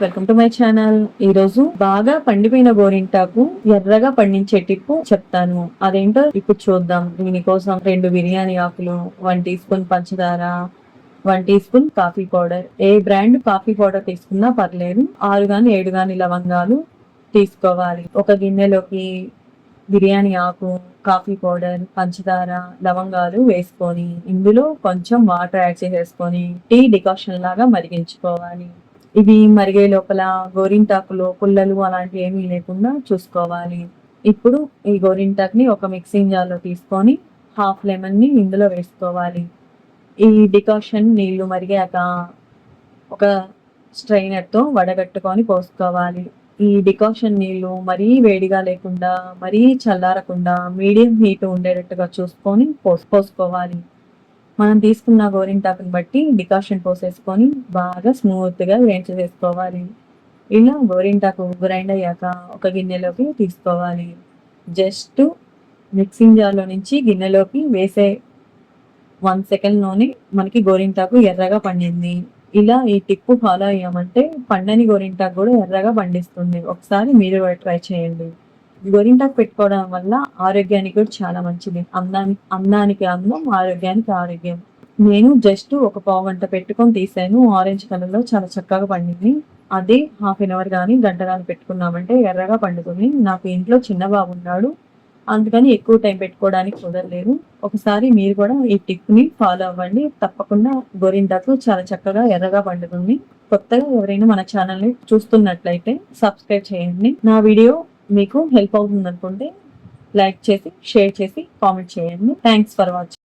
Welcome to my channel ఈ రోజు బాగా పండిపోయిన గోరింటాకు ఎర్రగా పండించే టిప్పు చెప్తాను. అదేంటో ఇప్పుడు చూద్దాం. దీనికోసం రెండు బిర్యానీ ఆకులు వన్ టీ స్పూన్ పంచదార one teaspoon coffee powder. ఏ బ్రాండ్ కాఫీ పౌడర్ తీసుకున్నా పర్లేదు. ఆరు గాని ఏడు గాని లవంగాలు తీసుకోవాలి. ఒక గిన్నెలోకి బిర్యానీ ఆకు కాఫీ పౌడర్ పంచదార లవంగాలు వేసుకొని ఇందులో కొంచెం వాటర్ యాడ్ చేసేసుకొని టీ డికాషన్ లాగా మరిగించుకోవాలి. ఇవి మరిగే లోపల గోరింటాకులో పుల్లలు అలాంటివి ఏమీ లేకుండా చూసుకోవాలి. ఇప్పుడు ఈ గోరింటాకుని ఒక మిక్సింగ్ జార్లో తీసుకొని హాఫ్ లెమన్ని ఇందులో వేసుకోవాలి. ఈ డికాషన్ నీళ్ళు మరిగాక ఒక స్ట్రైనర్తో వడగట్టుకొని పోసుకోవాలి. ఈ డికాషన్ నీళ్ళు మరీ వేడిగా లేకుండా మరీ చల్లారకుండా మీడియం హీట్ ఉండేటట్టుగా చూసుకొని పోసుకోవాలి. మనం తీసుకున్న గోరింటాకుని బట్టి డికాషన్ పోసేసుకొని బాగా స్మూత్గా వేయించి వేసుకోవాలి ఇలా గోరింటాకు గ్రైండ్ అయ్యాక ఒక గిన్నెలోకి తీసుకోవాలి. జస్ట్ మిక్సింగ్ జార్లో నుంచి గిన్నెలోకి వేసే వన్ సెకండ్లోనే మనకి గోరింటాకు ఎర్రగా పండింది. ఇలా ఈ టిప్పు ఫాలో అయ్యామంటే పండని గోరింటాకు కూడా ఎర్రగా పండిస్తుంది. ఒకసారి మీరు ట్రై చేయండి. గోరింటాకు పెట్టుకోవడం వల్ల ఆరోగ్యానికి కూడా చాలా మంచిది. అందానికి అందానికి అందం ఆరోగ్యానికి ఆరోగ్యం. నేను జస్ట్ ఒక పావు గంట పెట్టుకొని తీసాను. ఆరెంజ్ కలర్లో చాలా చక్కగా పండింది. అదే హాఫ్ అన్ అవర్ కానీ గంట కానీ పెట్టుకున్నామంటే ఎర్రగా పండుతుంది. నాకు ఇంట్లో చిన్న బాబు ఉన్నాడు. అందుకని ఎక్కువ టైం పెట్టుకోవడానికి కుదరలేదు. ఒకసారి మీరు కూడా ఈ టిప్ని ఫాలో అవ్వండి. తప్పకుండా గోరింటాకు చాలా చక్కగా ఎర్రగా పండుతుంది. కొత్తగా ఎవరైనా మన ఛానల్ని చూస్తున్నట్లయితే సబ్స్క్రైబ్ చేయండి. నా వీడియో మీకు హెల్ప్ అవుతుంది అనుకుంటే లైక్ చేసి షేర్ చేసి కామెంట్ చేయండి. Thanks for watching